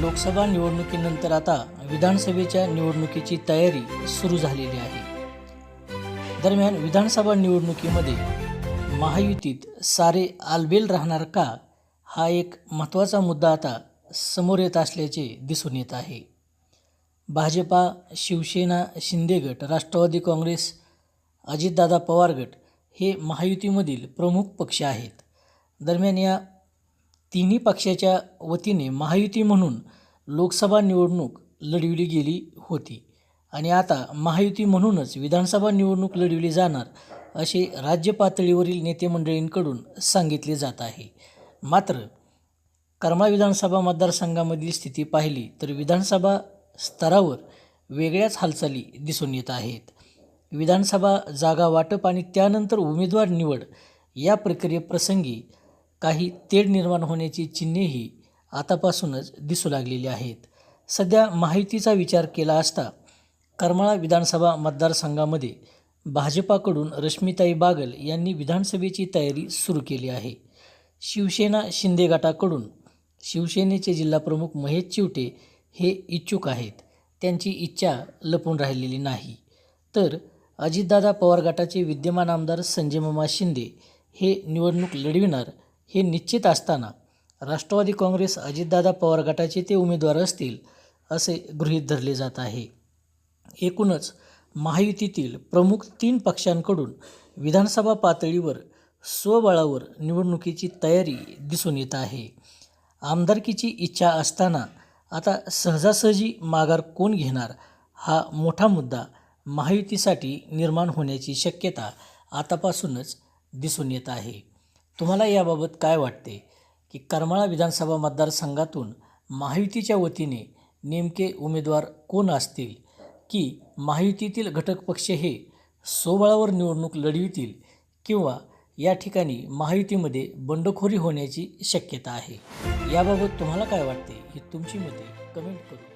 लोकसभा निवडणुकीनंतर आता विधानसभेच्या निवडणुकीची तयारी सुरू झालेली आहे. दरम्यान विधानसभा निवडणुकीमध्ये महायुतीत सारे आलबेल राहणार का हा एक महत्त्वाचा मुद्दा आता समोर येत असल्याचे दिसून येत आहे. भाजपा शिवसेना शिंदे गट राष्ट्रवादी काँग्रेस अजितदादा पवार गट हे महायुतीमधील प्रमुख पक्ष आहेत. दरम्यान या तिन्ही पक्षाच्या वतीने महायुती म्हणून लोकसभा निवडणूक लढविली गेली होती. आणि आता महायुती म्हणूनच विधानसभा निवडणूक लढविली जाणार असे राज्य पातळीवरील नेतेमंडळींकडून सांगितले जात आहे. मात्र कर्मा विधानसभा मतदारसंघामधील स्थिती पाहिली तर विधानसभा स्तरावर वेगळ्याच हालचाली दिसून येत आहेत. विधानसभा जागा वाटप आणि त्यानंतर उमेदवार निवड या प्रक्रियेप्रसंगी काही तेढ निर्माण होण्याची चिन्हेही आतापासूनच दिसू लागलेली आहेत. सध्या माहितीचा विचार केला असता करमाळा विधानसभा मतदारसंघामध्ये भाजपाकडून रश्मिताई बागल यांनी विधानसभेची तयारी सुरू केली आहे. शिवसेना शिंदे गटाकडून शिवसेनेचे जिल्हाप्रमुख महेश चिवटे हे इच्छुक आहेत. त्यांची इच्छा लपून राहिलेली नाही. तर अजितदादा पवार गटाचे विद्यमान आमदार संजय ममा शिंदे हे निवडणूक लढविणार हे निश्चित असताना राष्ट्रवादी काँग्रेस अजितदादा पवार गटाचे ते उमेदवार असतील असे गृहीत धरले जात आहे. एकूणच महायुतीतील प्रमुख तीन पक्षांकडून विधानसभा पातळीवर स्वबळावर निवडणुकीची तयारी दिसून येत आहे. आमदारकीची इच्छा असताना आता सहजासहजी माघार कोण घेणार हा मोठा मुद्दा महायुतीसाठी निर्माण होण्याची शक्यता आतापासूनच दिसून येत आहे. तुम्हाला याबाबत काय वाटते? की करमाळा विधानसभा मतदारसंघातून महायुतीच्या वतीने नेमके उमेदवार कोण असतील? की महायुतीतील घटक पक्ष हे सोबळावर निवडणूक लढवितील किंवा या ठिकाणी महायुतीमध्ये बंडखोरी होण्याची शक्यता आहे? याबाबत तुम्हाला काय वाटते? ही तुमची मते कमेंट करू